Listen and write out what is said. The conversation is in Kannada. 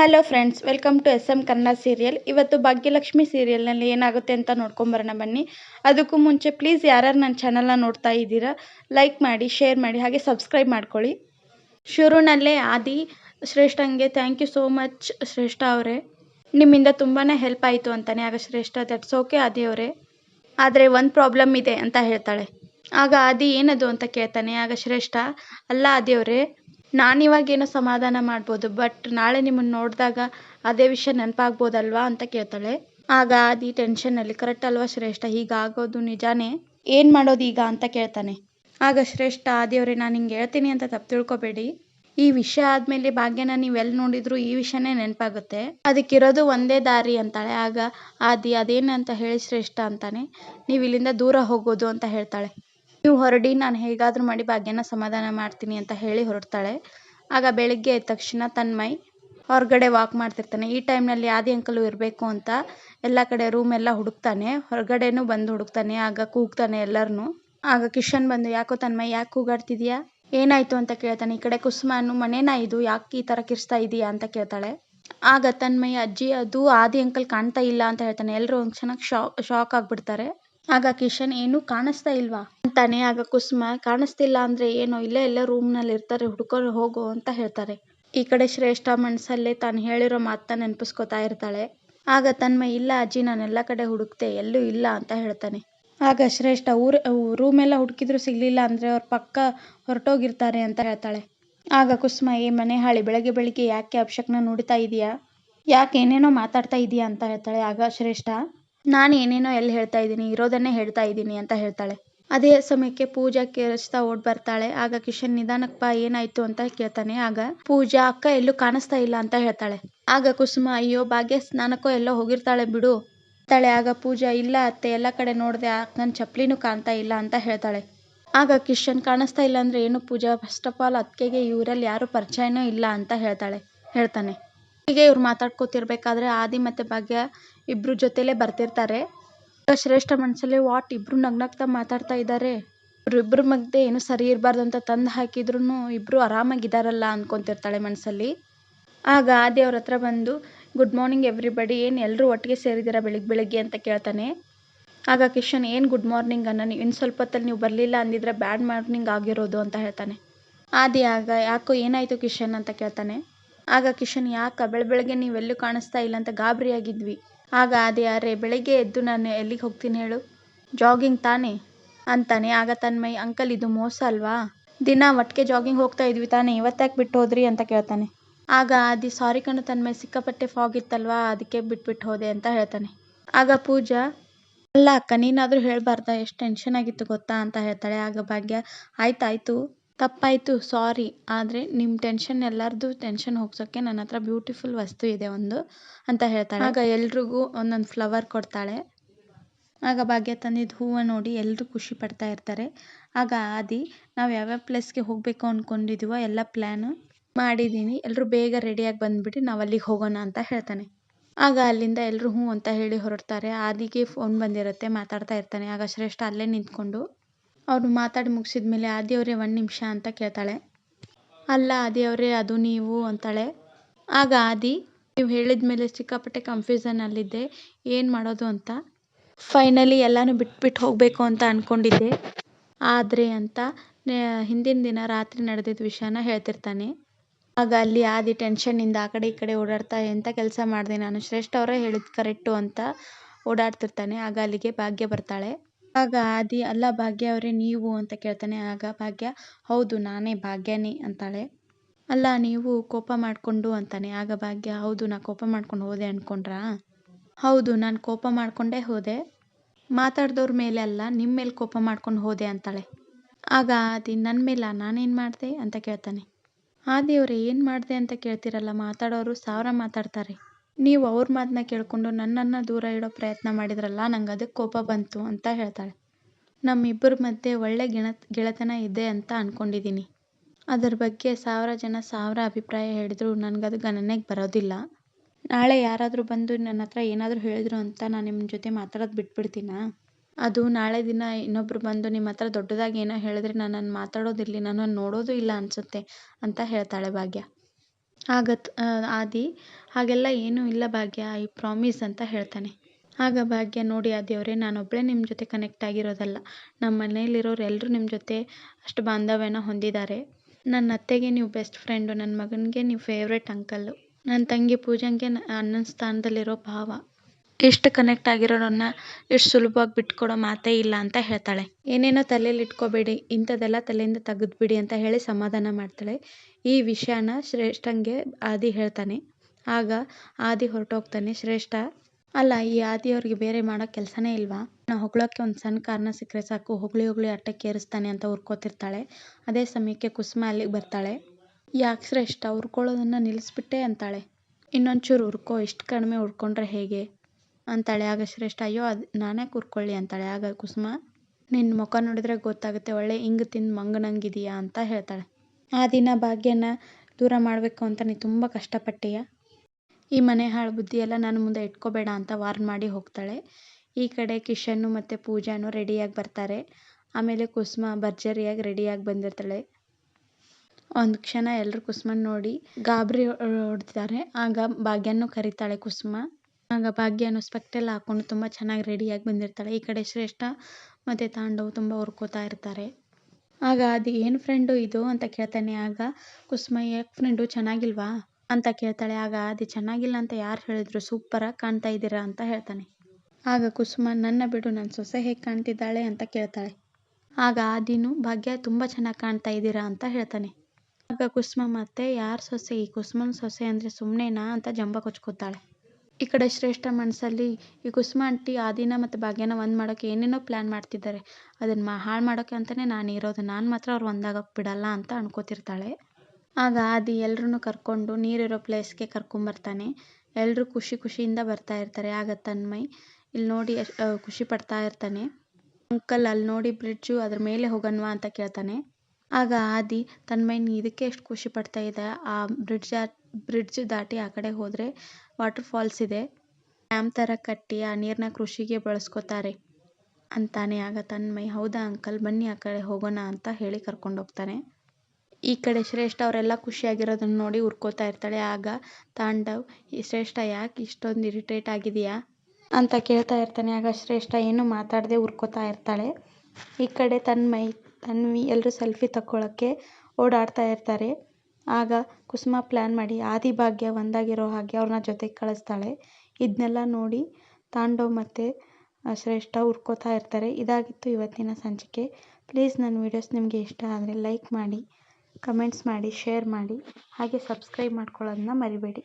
Hello friends welcome to S M Kannada serial ಇವತ್ತು ಭಾಗ್ಯಲಕ್ಷ್ಮಿ ಸೀರಿಯಲ್ನಲ್ಲಿ ಏನಾಗುತ್ತೆ ಅಂತ ನೋಡ್ಕೊಂಬರೋಣ ಬನ್ನಿ. ಅದಕ್ಕೂ ಮುಂಚೆ ಪ್ಲೀಸ್ ಯಾರ್ಯಾರು ನನ್ನ ಚಾನಲ್ನ ನೋಡ್ತಾ ಇದ್ದೀರಾ ಲೈಕ್ ಮಾಡಿ ಶೇರ್ ಮಾಡಿ, ಹಾಗೆ ಸಬ್ಸ್ಕ್ರೈಬ್ ಮಾಡ್ಕೊಳ್ಳಿ. ಶುರುನಲ್ಲೇ ಆದಿ ಶ್ರೇಷ್ಠಂಗೆ thank you so much Shreshtha ಅವರೇ. ನಿಮ್ಮಿಂದ ತುಂಬಾ ಹೆಲ್ಪ್ ಆಯಿತು ಅಂತಾನೆ, ಆಗ ಶ್ರೇಷ್ಠ ದಟ್ಸ್ ಓಕೆ ಆದಿ ಅವರೇ. ಆದರೆ ಒಂದು ಪ್ರಾಬ್ಲಮ್ ಇದೆ ಅಂತ ಹೇಳ್ತಾಳೆ. ಆಗ ಆದಿ ಏನದು ಅಂತ ಕೇಳ್ತಾನೆ, ಆಗ ಶ್ರೇಷ್ಠ, ಅಲ್ಲ ಆದಿಯವರೇ ನಾನಿವಾಗೇನೋ ಸಮಾಧಾನ ಮಾಡ್ಬೋದು ಬಟ್ ನಾಳೆ ನಿಮ್ಮನ್ನು ನೋಡಿದಾಗ ಅದೇ ವಿಷಯ ನೆನಪಾಗ್ಬೋದಲ್ವಾ ಅಂತ ಕೇಳ್ತಾಳೆ. ಆಗ ಆದಿ ಟೆನ್ಷನ್ನಲ್ಲಿ ಕರೆಕ್ಟ್ ಅಲ್ವಾ ಶ್ರೇಷ್ಠ? ಹೀಗಾಗೋದು ನಿಜಾನೇ? ಏನ್ ಮಾಡೋದು ಈಗ? ಅಂತ ಕೇಳ್ತಾನೆ. ಆಗ ಶ್ರೇಷ್ಠ, ಆದಿಯವರೇ, ನಾನು ಹಿಂಗೆ ಹೇಳ್ತೀನಿ ಅಂತ ತಪ್ಪು ತಿಳ್ಕೊಬೇಡಿ. ಈ ವಿಷಯ ಆದ್ಮೇಲೆ ಭಾಗ್ಯನ ನೀವು ಎಲ್ಲಿ ನೋಡಿದ್ರು ಈ ವಿಷಯನೇ ನೆನಪಾಗುತ್ತೆ. ಅದಕ್ಕಿರೋದು ಒಂದೇ ದಾರಿ, ಅಂತಾಳೆ. ಆಗ ಆದಿ, ಅದೇನಂತ ಹೇಳಿ ಶ್ರೇಷ್ಠ, ಅಂತಾನೆ. ನೀವು ಇಲ್ಲಿಂದ ದೂರ ಹೋಗೋದು, ಅಂತ ಹೇಳ್ತಾಳೆ. ನೀವು ಹೊರಡಿ, ನಾನು ಹೇಗಾದರೂ ಮಾಡಿ ಭಾಗ್ಯನ ಸಮಾಧಾನ ಮಾಡ್ತೀನಿ ಅಂತ ಹೇಳಿ ಹೊರಡ್ತಾಳೆ. ಆಗ ಬೆಳಿಗ್ಗೆ ಎದ್ದ ತಕ್ಷಣ ತನ್ಮಯ್ ಹೊರಗಡೆ ವಾಕ್ ಮಾಡ್ತಿರ್ತಾನೆ. ಈ ಟೈಮ್ನಲ್ಲಿ ಆದಿ ಅಂಕಲು ಇರಬೇಕು ಅಂತ ಎಲ್ಲ ಕಡೆ ರೂಮ್ ಎಲ್ಲ ಹುಡುಕ್ತಾನೆ. ಹೊರಗಡೆನೂ ಬಂದು ಹುಡುಕ್ತಾನೆ. ಆಗ ಕೂಗ್ತಾನೆ ಎಲ್ಲರನ್ನೂ ಆಗ ಕಿಶನ್ ಬಂದು, ಯಾಕೋ ತನ್ಮಯ್, ಯಾಕೆ ಕೂಗಾಡ್ತಿದ್ಯಾ? ಏನಾಯ್ತು? ಅಂತ ಕೇಳ್ತಾನೆ. ಈ ಕಡೆ ಕುಸುಮಾನು ಮನೇನ ಇದು? ಯಾಕೆ ಈ ಥರ ಕಿರ್ಸ್ತಾ ಇದೀಯಾ? ಅಂತ ಕೇಳ್ತಾಳೆ. ಆಗ ತನ್ಮಯ್, ಅಜ್ಜಿ, ಅದು ಆದಿ ಅಂಕಲ್ ಕಾಣ್ತಾ ಇಲ್ಲ ಅಂತ ಹೇಳ್ತಾನೆ. ಎಲ್ಲರೂ ಒಂದು ಚೆನ್ನಾಗಿ ಶಾಕ್ ಶಾಕ್ ಆಗ್ಬಿಡ್ತಾರೆ. ಆಗ ಕಿಶನ್, ಏನು ಕಾಣಿಸ್ತಾ ಇಲ್ವಾ? ಅಂತಾನೆ. ಆಗ ಕುಸುಮ, ಕಾಣಿಸ್ತಿಲ್ಲ ಅಂದ್ರೆ ಏನು? ಇಲ್ಲೇ ಎಲ್ಲ ರೂಮ್ನಲ್ಲಿ ಇರ್ತಾರೆ, ಹುಡ್ಕೊಂಡು ಹೋಗು ಅಂತ ಹೇಳ್ತಾರೆ. ಈ ಕಡೆ ಶ್ರೇಷ್ಠ ಮನಸ್ಸಲ್ಲೇ ತಾನು ಹೇಳಿರೋ ಮಾತನ್ನ ನೆನಪಿಸ್ಕೊತಾ ಇರ್ತಾಳೆ. ಆಗ ತನ್ಮಯ್, ಇಲ್ಲ ಅಜ್ಜಿ ನಾನೆಲ್ಲ ಕಡೆ ಹುಡುಕ್ತೆ, ಎಲ್ಲೂ ಇಲ್ಲ ಅಂತ ಹೇಳ್ತಾನೆ. ಆಗ ಶ್ರೇಷ್ಠ, ಊರ್, ರೂಮೆಲ್ಲ ಹುಡುಕಿದ್ರು ಸಿಗ್ಲಿಲ್ಲ ಅಂದ್ರೆ ಅವ್ರ ಪಕ್ಕ ಹೊರಟೋಗಿರ್ತಾರೆ ಅಂತ ಹೇಳ್ತಾಳೆ. ಆಗ ಕುಸುಮ, ಏ, ಮನೆ ಹಾಳಿ, ಬೆಳಗ್ಗೆ ಬೆಳಿಗ್ಗೆ ಯಾಕೆ ಅಭಿಷೇಕ್ನ ನೋಡ್ತಾ ಇದೀಯಾ? ಯಾಕೆ ಏನೇನೋ ಮಾತಾಡ್ತಾ ಇದೀಯಾ? ಅಂತ ಹೇಳ್ತಾಳೆ ಆಗ ಶ್ರೇಷ್ಠ. ನಾನು ಏನೇನೋ ಎಲ್ಲಿ ಹೇಳ್ತಾ ಇದ್ದೀನಿ, ಇರೋದನ್ನೇ ಹೇಳ್ತಾ ಇದ್ದೀನಿ ಅಂತ ಹೇಳ್ತಾಳೆ. ಅದೇ ಸಮಯಕ್ಕೆ ಪೂಜಾ ಕೇಳಿಸ್ತಾ ಓಡ್ ಬರ್ತಾಳೆ. ಆಗ ಕಿಶನ್ ನಿಧಾನಕ್ಕಪ್ಪ ಏನಾಯ್ತು ಅಂತ ಕೇಳ್ತಾನೆ. ಆಗ ಪೂಜಾ, ಅಕ್ಕ, ಎಲ್ಲೂ ಕಾಣಿಸ್ತಾ ಇಲ್ಲ ಅಂತ ಹೇಳ್ತಾಳೆ. ಆಗ ಕುಸುಮ, ಅಯ್ಯೋ, ಭಾಗ್ಯ, ಸ್ನಾನಕ್ಕೋ ಎಲ್ಲೋ ಹೋಗಿರ್ತಾಳೆ ಬಿಡು. ತಾಳೆ, ಆಗ ಪೂಜಾ, ಇಲ್ಲ ಅತ್ತೆ, ಎಲ್ಲ ಕಡೆ ನೋಡಿದೆ ಅಕ್ಕನ ಚಪ್ಪಲಿನೂ ಕಾಣ್ತಾ ಇಲ್ಲ ಅಂತ ಹೇಳ್ತಾಳೆ. ಆಗ ಕಿಶನ್, ಕಾಣಿಸ್ತಾ ಇಲ್ಲ ಅಂದ್ರೆ ಏನು ಪೂಜಾ ಫಸ್ಟ್ ಆಫ್ ಆಲ್ ಅತ್ತೆಗೆ ಇವರಲ್ಲಿ ಯಾರು ಪರಿಚಯನೂ ಇಲ್ಲ ಅಂತ ಹೇಳ್ತಾಳೆ, ಹೇಳ್ತಾನೆ. ಹೀಗೆ ಇವ್ರು ಮಾತಾಡ್ಕೋತಿರ್ಬೇಕಾದ್ರೆ ಆದಿ ಮತ್ತೆ ಭಾಗ್ಯ ಇಬ್ರು ಜೊತೆಲೇ ಬರ್ತಿರ್ತಾರೆ. ಶ್ರೇಷ್ಠ ಮನಸ್ಸಲ್ಲಿ ವಾಟ್ ಇಬ್ರು ನಗ್ನಗ್ತಾ ಮಾತಾಡ್ತಾ ಇದ್ದಾರೆ ಇವ್ರಿಬ್ರ ಮಧ್ಯೆ ಏನು ಸರಿ ಇರಬಾರ್ದು ಅಂತ ತಂದು ಹಾಕಿದ್ರು ಇಬ್ರು ಆರಾಮಾಗಿದ್ದಾರಲ್ಲ ಅನ್ಕೊಂತಿರ್ತಾಳೆ ಮನಸ್ಸಲ್ಲಿ ಆಗ ಆದಿ ಅವ್ರ ಹತ್ರ ಬಂದು, ಗುಡ್ ಮಾರ್ನಿಂಗ್ ಎವ್ರಿಬಡಿ, ಏನು ಎಲ್ಲರೂ ಒಟ್ಟಿಗೆ ಸೇರಿದ್ದೀರಾ ಬೆಳಿಗ್ಗೆ ಬೆಳಿಗ್ಗೆ? ಅಂತ ಕೇಳ್ತಾನೆ. ಆಗ ಕಿಶನ್, ಏನು ಗುಡ್ ಮಾರ್ನಿಂಗ್ ಅನ್ನ ನೀವು ಇನ್ನು ಸ್ವಲ್ಪ ಹೊತ್ತಲ್ಲಿ ನೀವು ಬರಲಿಲ್ಲ ಅಂದಿದ್ರೆ ಬ್ಯಾಡ್ ಮಾರ್ನಿಂಗ್ ಆಗಿರೋದು ಅಂತ ಹೇಳ್ತಾನೆ. ಆದಿ ಆಗ, ಯಾಕೋ ಏನಾಯಿತು ಕಿಶನ್? ಅಂತ ಕೇಳ್ತಾನೆ. ಆಗ ಕಿಶನ್, ಯಾಕೆ ಬೆಳ ಬೆಳಗ್ಗೆ ನೀವೆಲ್ಲೂ ಕಾಣಿಸ್ತಾ ಇಲ್ಲ ಅಂತ ಗಾಬರಿಯಾಗಿದ್ವಿ. ಆಗ ಅದೇ ಅರೆ ಬೆಳಗ್ಗೆ ಎದ್ದು ನಾನು ಎಲ್ಲಿಗೆ ಹೋಗ್ತೀನಿ ಹೇಳು? ಜಾಗಿಂಗ್ ತಾನೇ? ಅಂತಾನೆ. ಆಗ ತನ್ಮಯ್ ಅಂಕಲ್, ಇದು ಮೋಸ ಅಲ್ವಾ? ದಿನ ಒಟ್ಟಿಗೆ ಜಾಗಿಂಗ್ ಹೋಗ್ತಾ ಇದ್ವಿ ತಾನೇ ಇವತ್ತಾಕೆ ಬಿಟ್ಟು ಹೋದ್ರಿ ಅಂತ ಕೇಳ್ತಾನೆ. ಆಗ ಆದಿ, ಸಾರಿ ಕಣು ತನ್ಮಯ್ ಸಿಕ್ಕಾಪಟ್ಟೆ ಫಾಗ್ ಇತ್ತಲ್ವಾ, ಅದಕ್ಕೆ ಬಿಟ್ಬಿಟ್ಟು ಹೋದೆ ಅಂತ ಹೇಳ್ತಾನೆ. ಆಗ ಪೂಜಾ, ಅಲ್ಲ ಅಕ್ಕ, ನೀನಾದರೂ ಹೇಳಬಾರ್ದ, ಎಷ್ಟು ಟೆನ್ಷನ್ ಆಗಿತ್ತು ಗೊತ್ತಾ? ಅಂತ ಹೇಳ್ತಾಳೆ. ಆಗ ಭಾಗ್ಯ, ಆಯ್ತಾಯ್ತು. ತಪ್ಪಾಯಿತು, ಸಾರಿ. ಆದರೆ ನಿಮ್ಮ ಟೆನ್ಷನ್ ಎಲ್ಲರದು ಟೆನ್ಷನ್ ಹೋಗ್ಸೋಕ್ಕೆ ನನ್ನ ಹತ್ರ ಬ್ಯೂಟಿಫುಲ್ ವಸ್ತು ಇದೆ ಒಂದು ಅಂತ ಹೇಳ್ತಾಳೆ. ಆಗ ಎಲ್ರಿಗೂ ಒಂದೊಂದು ಫ್ಲವರ್ ಕೊಡ್ತಾಳೆ. ಆಗ ಭಾಗ್ಯ ತಂದಿದ್ದ ಹೂವು ನೋಡಿ ಎಲ್ಲರೂ ಖುಷಿ ಪಡ್ತಾ ಇರ್ತಾರೆ. ಆಗ ಆದಿ, ನಾವು ಯಾವ್ಯಾವ ಪ್ಲೇಸ್ಗೆ ಹೋಗಬೇಕು ಅಂದ್ಕೊಂಡಿದ್ದೀವೋ ಎಲ್ಲ ಪ್ಲ್ಯಾನು ಮಾಡಿದ್ದೀನಿ ಎಲ್ಲರೂ ಬೇಗ ರೆಡಿಯಾಗಿ ಬಂದುಬಿಟ್ಟು ನಾವು ಅಲ್ಲಿಗೆ ಹೋಗೋಣ ಅಂತ ಹೇಳ್ತಾನೆ. ಆಗ ಅಲ್ಲಿಂದ ಎಲ್ಲರೂ ಹ್ಞೂ ಅಂತ ಹೇಳಿ ಹೊರಡ್ತಾರೆ. ಆದಿಗೆ ಫೋನ್ ಬಂದಿರುತ್ತೆ, ಮಾತಾಡ್ತಾ ಇರ್ತಾನೆ. ಆಗ ಶ್ರೇಷ್ಠ ಅಲ್ಲೇ ನಿಂತ್ಕೊಂಡು ಅವ್ರು ಮಾತಾಡಿ ಮುಗಿಸಿದ ಮೇಲೆ ಆದಿಯವರೇ ಒಂದು ನಿಮಿಷ ಅಂತ ಕೇಳ್ತಾಳೆ. ಅಲ್ಲ ಆದಿಯವರೇ, ಅದು ನೀವು ಅಂತಾಳೆ. ಆಗ ಆದಿ, ನೀವು ಹೇಳಿದ ಮೇಲೆ ಸಿಕ್ಕಾಪಟ್ಟೆ ಕನ್ಫ್ಯೂಸನ್ನಲ್ಲಿದ್ದೆ ಏನು ಮಾಡೋದು ಅಂತ? ಫೈನಲಿ ಎಲ್ಲನೂ ಬಿಟ್ಬಿಟ್ಟು ಹೋಗಬೇಕು ಅಂತ ಅಂದ್ಕೊಂಡಿದ್ದೆ ಆದರೆ ಅಂತ ಹಿಂದಿನ ದಿನ ರಾತ್ರಿ ನಡೆದಿದ್ದ ವಿಷಯನ ಹೇಳ್ತಿರ್ತಾನೆ. ಆಗ ಅಲ್ಲಿ ಆದಿ ಟೆನ್ಷನ್ನಿಂದ ಆ ಕಡೆ ಈ ಕಡೆ ಓಡಾಡ್ತಾ ಎಂಥ ಕೆಲಸ ಮಾಡಿದೆ ನಾನು? ಶ್ರೇಷ್ಠ ಅವರೇ ಹೇಳಿದ್ದು ಕರೆಕ್ಟು ಅಂತ ಓಡಾಡ್ತಿರ್ತಾನೆ. ಆಗ ಅಲ್ಲಿಗೆ ಭಾಗ್ಯ ಬರ್ತಾಳೆ. ಆಗ ಆದಿ, ಅಲ್ಲ ಭಾಗ್ಯ ಅವರೇ, ನೀವು ಅಂತ ಕೇಳ್ತಾನೆ. ಆಗ ಭಾಗ್ಯ, ಹೌದು, ನಾನೇ ಭಾಗ್ಯನೇ ಅಂತಾಳೆ. ಅಲ್ಲ, ನೀವು ಕೋಪ ಮಾಡಿಕೊಂಡು ಅಂತಾನೆ. ಆಗ ಭಾಗ್ಯ, ಹೌದು, ನಾ ಕೋಪ ಮಾಡ್ಕೊಂಡು ಹೋದೆ ಅನ್ಕೊಂಡ್ರಾ? ಹೌದು, ನಾನು ಕೋಪ ಮಾಡಿಕೊಂಡೇ ಹೋದೆ. ಮಾತಾಡ್ದವ್ರ ಮೇಲೆ ಅಲ್ಲ ನಿಮ್ಮ ಮೇಲೆ ಕೋಪ ಮಾಡ್ಕೊಂಡು ಹೋದೆ ಅಂತಾಳೆ. ಆಗ ಆದಿ ನನ್ನ ಮೇಲೆ ನಾನೇನು ಮಾಡಿದೆ? ಅಂತ ಕೇಳ್ತಾನೆ. ಆದಿಯವರೇ ಏನು ಮಾಡಿದೆ ಅಂತ ಕೇಳ್ತಿರಲ್ಲ, ಮಾತಾಡೋರು ಸಾವಿರ ಮಾತಾಡ್ತಾರೆ. ನೀವು ಅವ್ರ ಮಾತನ್ನ ಕೇಳಿಕೊಂಡು ನನ್ನನ್ನು ದೂರ ಇಡೋ ಪ್ರಯತ್ನ ಮಾಡಿದ್ರಲ್ಲ, ನಂಗೆ ಅದಕ್ಕೆ ಕೋಪ ಬಂತು ಅಂತ ಹೇಳ್ತಾಳೆ. ನಮ್ಮಿಬ್ಬರ ಮಧ್ಯೆ ಒಳ್ಳೆ ಗೆಣತ್, ಗೆಳೆತನ ಇದೆ ಅಂತ ಅಂದ್ಕೊಂಡಿದ್ದೀನಿ ಅದರ ಬಗ್ಗೆ ಸಾವಿರ ಜನ ಸಾವಿರ ಅಭಿಪ್ರಾಯ ಹೇಳಿದ್ರು ನನಗದು ಗಣನೆಗೆ ಬರೋದಿಲ್ಲ. ನಾಳೆ ಯಾರಾದರೂ ಬಂದು ನನ್ನ ಹತ್ರ ಏನಾದರೂ ಹೇಳಿದ್ರು ಅಂತ ನಾನು ನಿಮ್ಮ ಜೊತೆ ಮಾತಾಡೋದು ಬಿಟ್ಬಿಡ್ತೀನಾ? ಅದು ನಾಳೆ ದಿನ ಇನ್ನೊಬ್ರು ಬಂದು ನಿಮ್ಮ ಹತ್ರ ದೊಡ್ಡದಾಗಿ ಏನೋ ಹೇಳಿದ್ರೆ ನನ್ನನ್ನು ಮಾತಾಡೋದಿರಲಿ ನನ್ನನ್ನು ನೋಡೋದು ಇಲ್ಲ ಅನಿಸುತ್ತೆ ಅಂತ ಹೇಳ್ತಾಳೆ ಭಾಗ್ಯ. ಆಗ ತ್- ಆದಿ. ಹಾಗೆಲ್ಲ ಏನೂ ಇಲ್ಲ ಭಾಗ್ಯ, ಐ ಪ್ರಾಮಿಸ್ ಅಂತ ಹೇಳ್ತಾನೆ. ಆಗ ಭಾಗ್ಯ, ನೋಡಿ ಆ ದೇವರೇ ನಾನೊಬ್ಬಳೇ ನಿಮ್ಮ ಜೊತೆ ಕನೆಕ್ಟ್ ಆಗಿರೋದಲ್ಲ. ನಮ್ಮ ಮನೇಲಿರೋರು ಎಲ್ಲರೂ ನಿಮ್ಮ ಜೊತೆ ಅಷ್ಟು ಬಾಂಧವ್ಯನ ಹೊಂದಿದ್ದಾರೆ ನನ್ನ ಅತ್ತೆಗೆ ನೀವು ಬೆಸ್ಟ್ ಫ್ರೆಂಡು ನನ್ನ ಮಗನಿಗೆ ನೀವು ಫೇವ್ರೆಟ್ ಅಂಕಲ್ಲು ನನ್ನ ತಂಗಿ ಪೂಜಂಗೆ ನ- ಅಣ್ಣನ ಸ್ಥಾನದಲ್ಲಿರೋ ಭಾವ. ಇಷ್ಟು ಕನೆಕ್ಟ್ ಆಗಿರೋರನ್ನ ಎಷ್ಟು ಸುಲಭವಾಗಿ ಬಿಟ್ಕೊಡೋ ಮಾತೇ ಇಲ್ಲ ಅಂತ ಹೇಳ್ತಾಳೆ. ಏನೇನೋ ತಲೆಯಲ್ಲಿ ಇಟ್ಕೋಬೇಡಿ, ಇಂಥದ್ದೆಲ್ಲ ತಲೆಯಿಂದ ತೆಗೆದ್ಬಿಡಿ ಅಂತ ಹೇಳಿ ಸಮಾಧಾನ ಮಾಡ್ತಾಳೆ. ಈ ವಿಷಯನ ಶ್ರೇಷ್ಠಂಗೆ ಆದಿ ಹೇಳ್ತಾನೆ. ಆಗ ಆದಿ ಹೊರಟೋಗ್ತಾನೆ. ಶ್ರೇಷ್ಠ, ಅಲ್ಲ, ಈ ಆದಿಯವ್ರಿಗೆ ಬೇರೆ ಮಾಡೋ ಕೆಲಸನೇ ಇಲ್ವಾ? ನಾ ಹೊಗಳೋಕ್ಕೆ ಒಂದು ಸಣ್ಣ ಕಾರಣ ಸಿಕ್ಕರೆ ಸಾಕು. ಹೊಗಳಿ ಹೊಗಳಿ ಅಟ್ಟಕ್ಕೆ ಏರಿಸ್ತಾನೆ ಅಂತ ಉರ್ಕೋತಿರ್ತಾಳೆ. ಅದೇ ಸಮಯಕ್ಕೆ ಕುಸುಮ ಅಲ್ಲಿಗೆ ಬರ್ತಾಳೆ. ಯಾಕೆ ಶ್ರೇಷ್ಠ, ಉರ್ಕೊಳ್ಳೋದನ್ನು ನಿಲ್ಲಿಸ್ಬಿಟ್ಟೆ ಅಂತಾಳೆ. ಇನ್ನೊಂಚೂರು ಉರ್ಕೋ, ಇಷ್ಟು ಕಡಿಮೆ ಉರ್ಕೊಂಡ್ರೆ ಹೇಗೆ? ಅಂತಾಳೆ ಆಗ ಶ್ರೇಷ್ಠ, ಅಯ್ಯೋ ಅದು ನಾನೇ ಕೂರ್ಕೊಳ್ಳಿ ಅಂತಾಳೆ ಆಗ ಕುಸುಮ ನಿನ್ನ ಮುಖ ನೋಡಿದ್ರೆ ಗೊತ್ತಾಗುತ್ತೆ ಒಳ್ಳೆ ಹಿಂಗ್ ತಿಂದು ಮಂಗನಂಗಿದೀಯಾ ಅಂತ ಹೇಳ್ತಾಳೆ. ಆ ದಿನ ಭಾಗ್ಯನ ದೂರ ಮಾಡಬೇಕು ಅಂತ ನೀ ತುಂಬ ಕಷ್ಟಪಟ್ಟೀಯ. ಈ ಮನೆ ಹಾಳು ಬುದ್ಧಿ ಎಲ್ಲ ನನ್ನ ಮುಂದೆ ಇಟ್ಕೋಬೇಡ ಅಂತ ವಾರ್ನ್ ಮಾಡಿ ಹೋಗ್ತಾಳೆ. ಈ ಕಡೆ ಕಿಶನ್ನು ಮತ್ತು ಪೂಜಾನು ರೆಡಿಯಾಗಿ ಬರ್ತಾರೆ. ಆಮೇಲೆ ಕುಸುಮ ಭರ್ಜರಿಯಾಗಿ ರೆಡಿಯಾಗಿ ಬಂದಿರ್ತಾಳೆ. ಒಂದು ಕ್ಷಣ ಎಲ್ಲರೂ ಕುಸುಮನ್ ನೋಡಿ ಗಾಬರಿ ಹೊಡ್ತಾರೆ ಆಗ ಭಾಗ್ಯನೂ ಕರೀತಾಳೆ, ಕುಸುಮ ಆಗ ಭಾಗ್ಯನು ಸ್ಪೆಕ್ಟೆಲ್ಲ ಹಾಕೊಂಡು ತುಂಬ ಚೆನ್ನಾಗಿ ರೆಡಿಯಾಗಿ ಬಂದಿರ್ತಾಳೆ. ಈ ಕಡೆ ಶ್ರೇಷ್ಠ ಮತ್ತು ತಾಂಡವ್ ತುಂಬ ಹೊರ್ಕೋತಾ ಇರ್ತಾರೆ. ಆಗ ಅದು ಏನು ಫ್ರೆಂಡು ಇದು? ಅಂತ ಕೇಳ್ತಾನೆ. ಆಗ ಕುಸುಮ ಯಾಕೆ ಫ್ರೆಂಡು ಚೆನ್ನಾಗಿಲ್ವಾ? ಅಂತ ಕೇಳ್ತಾಳೆ. ಆಗ ಅದು ಚೆನ್ನಾಗಿಲ್ಲ ಅಂತ ಯಾರು ಹೇಳಿದ್ರು? ಸೂಪರಾಗಿ ಕಾಣ್ತಾ ಇದ್ದೀರಾ? ಅಂತ ಹೇಳ್ತಾನೆ. ಆಗ ಕುಸುಮ, ನನ್ನ ಬಿಡು ನನ್ನ ಸೊಸೆ ಹೇಗೆ ಕಾಣ್ತಿದ್ದಾಳೆ? ಅಂತ ಕೇಳ್ತಾಳೆ. ಆಗ ಆದಿನು, ಭಾಗ್ಯ ತುಂಬ ಚೆನ್ನಾಗಿ ಕಾಣ್ತಾ ಇದ್ದೀರಾ? ಅಂತ ಹೇಳ್ತಾನೆ. ಆಗ ಕುಸುಮ ಮತ್ತೆ ಯಾರ ಸೊಸೆ? ಈ ಕುಸುಮನ ಸೊಸೆ ಅಂದರೆ ಸುಮ್ಮನೆನಾ ಅಂತ ಜಂಬ ಕೊಚ್ಕೋತಾಳೆ. ಈ ಕಡೆ ಶ್ರೇಷ್ಠ ಮನಸ್ಸಲ್ಲಿ ಈ ಕುಸುಮ ಆಂಟಿ ಆದಿನ ಮತ್ತು ಭಾಗ್ಯನ ಒಂದು ಮಾಡೋಕ್ಕೆ ಏನೇನೋ ಪ್ಲ್ಯಾನ್ ಮಾಡ್ತಿದ್ದಾರೆ. ಅದನ್ನು ಮಾ ಹಾಳು ಮಾಡೋಕ್ಕೆ ಅಂತಲೇ ನಾನು ಇರೋದು. ನಾನು ಮಾತ್ರ ಅವ್ರು ಒಂದಾಗೋಕ್ಕೆ ಬಿಡಲ್ಲ ಅಂತ ಅನ್ಕೋತಿರ್ತಾಳೆ. ಆಗ ಆದಿ ಎಲ್ರೂ ಕರ್ಕೊಂಡು ನೀರಿರೋ ಪ್ಲೇಸ್ಗೆ ಕರ್ಕೊಂಬರ್ತಾನೆ ಎಲ್ಲರೂ ಖುಷಿ ಖುಷಿಯಿಂದ ಬರ್ತಾ ಇರ್ತಾರೆ. ಆಗ ತನ್ಮಯ್ ಇಲ್ಲಿ ನೋಡಿ ಖುಷಿ ಪಡ್ತಾ ಇರ್ತಾನೆ. ಅಂಕಲ್ ಅಲ್ಲಿ ನೋಡಿ ಬ್ರಿಡ್ಜು ಅದ್ರ ಮೇಲೆ ಹೋಗನ್ವಾ ಅಂತ ಕೇಳ್ತಾನೆ. ಆಗ ಆದಿ ತನ್ಮೈನ ಇದಕ್ಕೆ ಎಷ್ಟು ಖುಷಿ ಪಡ್ತಾ ಇದೆ ಆ ಬ್ರಿಡ್ಜ್ ಬ್ರಿಡ್ಜ್ ದಾಟಿ ಆ ಕಡೆ ಹೋದರೆ ವಾಟರ್ ಫಾಲ್ಸ್ ಇದೆ. ಡ್ಯಾಮ್ ಥರ ಕಟ್ಟಿ ಆ ನೀರನ್ನ ಕೃಷಿಗೆ ಬಳಸ್ಕೊತಾರೆ ಅಂತಾನೆ ಆಗ ತನ್ಮಯ್, ಹೌದಾ ಅಂಕಲ್, ಬನ್ನಿ ಆ ಕಡೆ ಹೋಗೋಣ ಅಂತ ಹೇಳಿ ಕರ್ಕೊಂಡು ಹೋಗ್ತಾನೆ. ಈ ಕಡೆ ಶ್ರೇಷ್ಠ ಅವರೆಲ್ಲ ಖುಷಿಯಾಗಿರೋದನ್ನ ನೋಡಿ ಉರ್ಕೋತಾ ಇರ್ತಾಳೆ. ಆಗ ತಾಂಡವ್, ಶ್ರೇಷ್ಠ ಯಾಕೆ ಇಷ್ಟೊಂದು ಇರಿಟೇಟ್ ಆಗಿದೆಯಾ ಅಂತ ಕೇಳ್ತಾ ಇರ್ತಾನೆ. ಆಗ ಶ್ರೇಷ್ಠ ಏನು ಮಾತಾಡದೆ ಉರ್ಕೋತಾ ಇರ್ತಾಳೆ. ಈ ಕಡೆ ತನ್ಮಯ್, ತನ್ವಿ ಎಲ್ಲರೂ ಸೆಲ್ಫಿ ತಕ್ಕೊಳ್ಳೋಕ್ಕೆ ಓಡಾಡ್ತಾ ಇರ್ತಾರೆ. ಆಗ ಕುಸುಮ ಪ್ಲ್ಯಾನ್ ಮಾಡಿ ಆದಿಭಾಗ್ಯ ಒಂದಾಗಿರೋ ಹಾಗೆ ಅವ್ರನ್ನ ಜೊತೆಗೆ ಕಳಿಸ್ತಾಳೆ. ಇದನ್ನೆಲ್ಲ ನೋಡಿ ತಾಂಡವ್ ಮತ್ತು ಶ್ರೇಷ್ಠ ಹುಡ್ಕೋತಾ ಇರ್ತಾರೆ. ಇದಾಗಿತ್ತು ಇವತ್ತಿನ ಸಂಚಿಕೆ. ಪ್ಲೀಸ್ ನನ್ನ ವೀಡಿಯೋಸ್ ನಿಮಗೆ ಇಷ್ಟ ಆದರೆ ಲೈಕ್ ಮಾಡಿ, ಕಮೆಂಟ್ಸ್ ಮಾಡಿ, ಶೇರ್ ಮಾಡಿ, ಹಾಗೆ ಸಬ್ಸ್ಕ್ರೈಬ್ ಮಾಡ್ಕೊಳ್ಳೋದನ್ನ ಮರಿಬೇಡಿ.